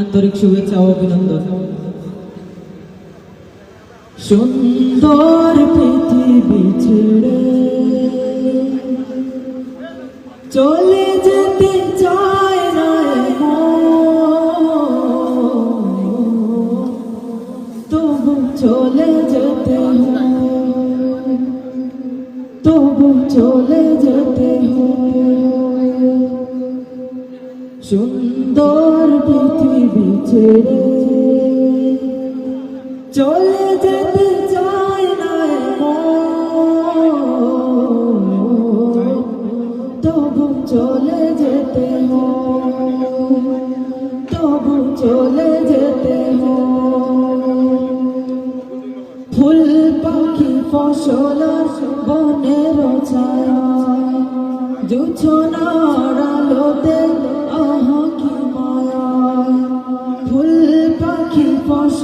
আন্তরিক শুভেচ্ছা ও অভিনন্দন। সুন্দর পৃথিবী ছেড়ে চলে যেতে চায় না। তবু চলে যেতে তবু চলে যেতে হয়। সুন্দর পৃথিবী ছেড়ে চলে যেতে চায় না। তবু চলে যেতে তবু চলে যেতে ফুল পাখি ফসল বনের ছায়া জুছনার আলোতে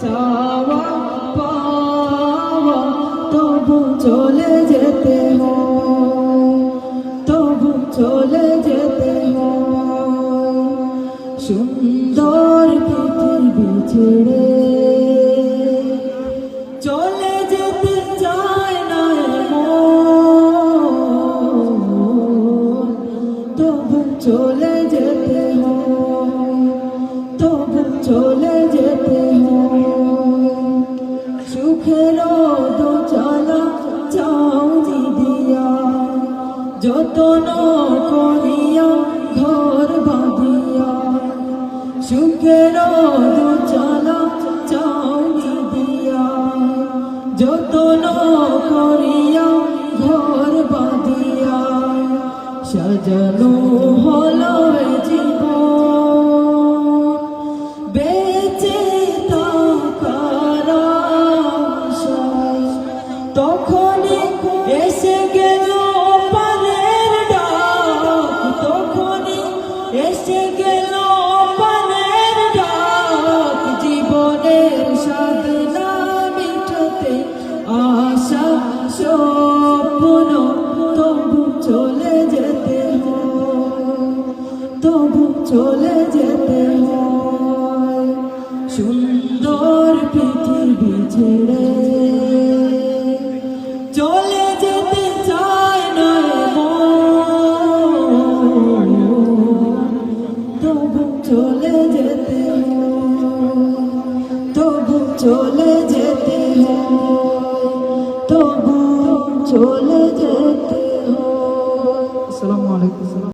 চাওয়া পাওয়া তবু চলে যেতে হয় তবু চলে যেতে যতন করিয়া ঘর বাঁধিয়া সুখের দো চলা চাউনি দিয়া যতন করিয়া ঘর বাঁধিয়া সাজানো হল জীবন। চলে যেতে হয়। সুন্দর পৃথিবী ছেড়ে চলে যেতে চায় না। তবু চলে যেতে তবু চলে যেতে তবু চলে যেতে